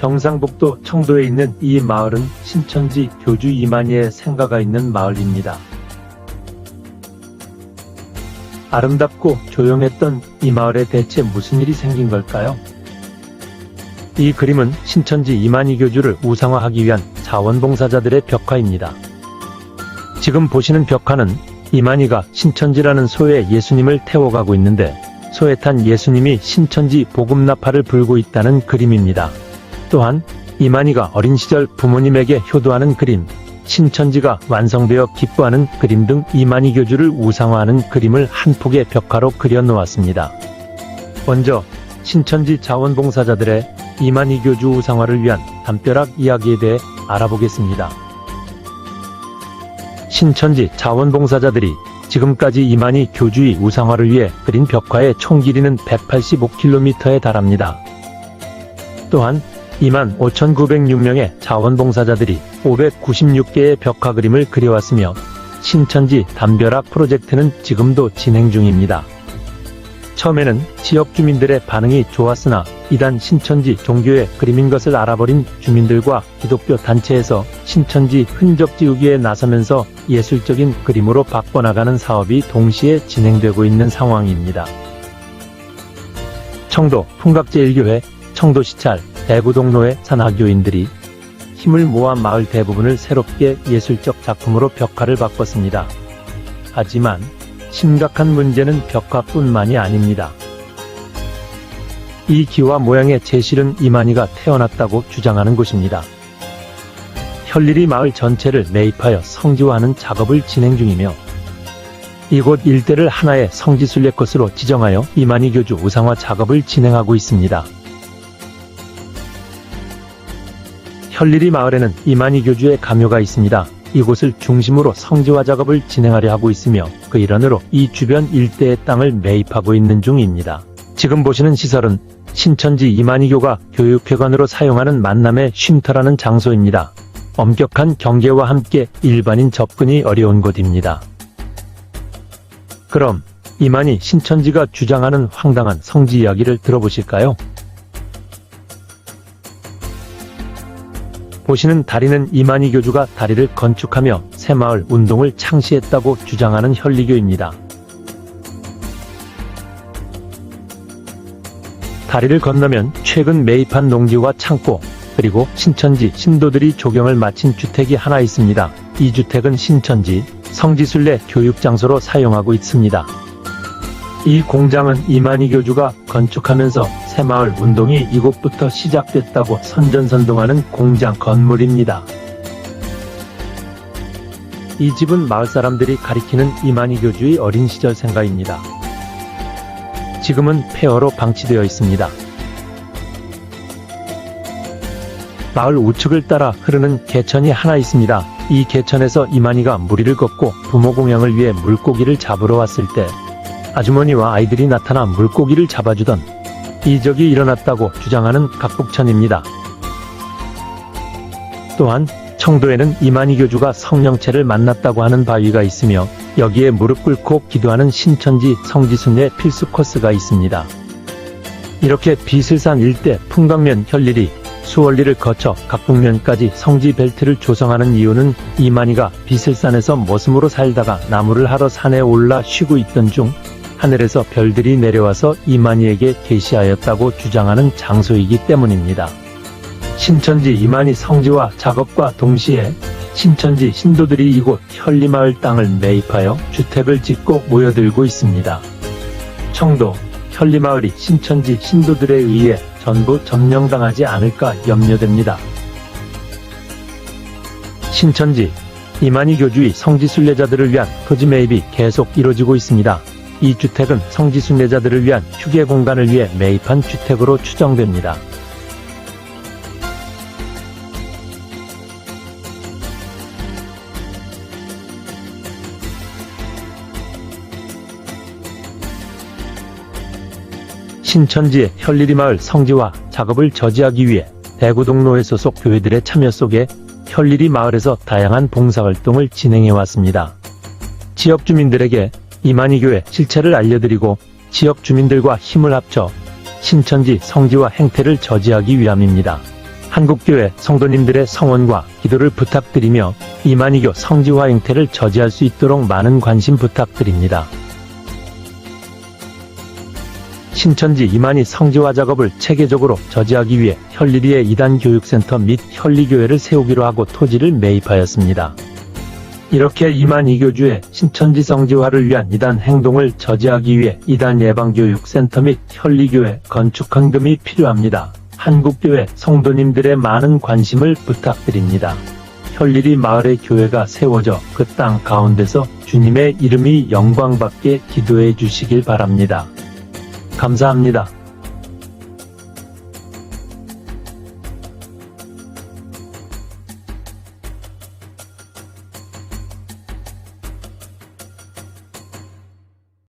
경상북도 청도에 있는 이 마을은 신천지 교주 이만희의 생가가 있는 마을입니다. 아름답고 조용했던 이 마을에 대체 무슨 일이 생긴 걸까요? 이 그림은 신천지 이만희 교주를 우상화하기 위한 자원봉사자들의 벽화입니다. 지금 보시는 벽화는 이만희가 신천지라는 소에 예수님을 태워가고 있는데 소에 탄 예수님이 신천지 복음나팔을 불고 있다는 그림입니다. 또한 이만희가 어린 시절 부모님에게 효도하는 그림, 신천지가 완성되어 기뻐하는 그림 등 이만희 교주를 우상화하는 그림을 한 폭의 벽화로 그려놓았습니다. 먼저 신천지 자원봉사자들의 이만희 교주 우상화를 위한 담벼락 이야기에 대해 알아보겠습니다. 신천지 자원봉사자들이 지금까지 이만희 교주의 우상화를 위해 그린 벽화의 총 길이는 185km에 달합니다. 또한 25,906명의 자원봉사자들이 596개의 벽화 그림을 그려왔으며 신천지 담벼락 프로젝트는 지금도 진행 중입니다. 처음에는 지역 주민들의 반응이 좋았으나 이단 신천지 종교의 그림인 것을 알아버린 주민들과 기독교 단체에서 신천지 흔적 지우기에 나서면서 예술적인 그림으로 바꿔나가는 사업이 동시에 진행되고 있는 상황입니다. 청도 풍각제일교회, 청도시찰, 대구동로의 산하교인들이 힘을 모아 마을 대부분을 새롭게 예술적 작품으로 벽화를 바꿨습니다. 하지만 심각한 문제는 벽화뿐만이 아닙니다. 이 기와 모양의 제실은 이만희가 태어났다고 주장하는 곳입니다. 현리리 마을 전체를 매입하여 성지화하는 작업을 진행 중이며 이곳 일대를 하나의 성지순례 것으로 지정하여 이만희 교주 우상화 작업을 진행하고 있습니다. 현리리 마을에는 이만희 교주의 가묘가 있습니다. 이곳을 중심으로 성지화 작업을 진행하려 하고 있으며 그 일환으로 이 주변 일대의 땅을 매입하고 있는 중입니다. 지금 보시는 시설은 신천지 이만희교가 교육회관으로 사용하는 만남의 쉼터라는 장소입니다. 엄격한 경계와 함께 일반인 접근이 어려운 곳입니다. 그럼 이만희 신천지가 주장하는 황당한 성지 이야기를 들어보실까요? 보시는 다리는 이만희 교주가 다리를 건축하며 새마을 운동을 창시했다고 주장하는 현리교입니다. 다리를 건너면 최근 매입한 농지와 창고, 그리고 신천지 신도들이 조경을 마친 주택이 하나 있습니다. 이 주택은 신천지 성지순례 교육장소로 사용하고 있습니다. 이 공장은 이만희 교주가 건축하면서 새마을 운동이 이곳부터 시작됐다고 선전선동하는 공장 건물입니다. 이 집은 마을 사람들이 가리키는 이만희 교주의 어린 시절 생가입니다. 지금은 폐허로 방치되어 있습니다. 마을 우측을 따라 흐르는 개천이 하나 있습니다. 이 개천에서 이만희가 무리를 걷고 부모 공양을 위해 물고기를 잡으러 왔을 때 아주머니와 아이들이 나타나 물고기를 잡아주던 이적이 일어났다고 주장하는 각북천입니다. 또한 청도에는 이만희 교주가 성령체를 만났다고 하는 바위가 있으며 여기에 무릎 꿇고 기도하는 신천지 성지순례 필수 코스가 있습니다. 이렇게 비슬산 일대 풍광면 현리리 수월리를 거쳐 각북면까지 성지 벨트를 조성하는 이유는 이만희가 비슬산에서 머슴으로 살다가 나무를 하러 산에 올라 쉬고 있던 중 하늘에서 별들이 내려와서 이만희에게 계시하였다고 주장하는 장소이기 때문입니다. 신천지 이만희 성지와 작업과 동시에 신천지 신도들이 이곳 현리마을 땅을 매입하여 주택을 짓고 모여들고 있습니다. 청도 현리마을이 신천지 신도들에 의해 전부 점령당하지 않을까 염려됩니다. 신천지 이만희 교주의 성지 순례자들을 위한 토지 매입이 계속 이루어지고 있습니다. 이 주택은 성지순례자들을 위한 휴게 공간을 위해 매입한 주택으로 추정됩니다. 신천지의 현리리 마을 성지화 작업을 저지하기 위해 대구동로의 소속 교회들의 참여 속에 현리리 마을에서 다양한 봉사활동을 진행해 왔습니다. 지역 주민들에게 이만희 교회 실체를 알려드리고 지역 주민들과 힘을 합쳐 신천지 성지화 행태를 저지하기 위함입니다. 한국교회 성도님들의 성원과 기도를 부탁드리며 이만희교 성지화 행태를 저지할 수 있도록 많은 관심 부탁드립니다. 신천지 이만희 성지화 작업을 체계적으로 저지하기 위해 현리리의 이단 교육센터 및 현리교회를 세우기로 하고 토지를 매입하였습니다. 이렇게 이만희 교주의 신천지 성지화를 위한 이단 행동을 저지하기 위해 이단 예방교육센터 및 현리교회 건축 헌금이 필요합니다. 한국교회 성도님들의 많은 관심을 부탁드립니다. 현리리 마을의 교회가 세워져 그 땅 가운데서 주님의 이름이 영광받게 기도해 주시길 바랍니다. 감사합니다.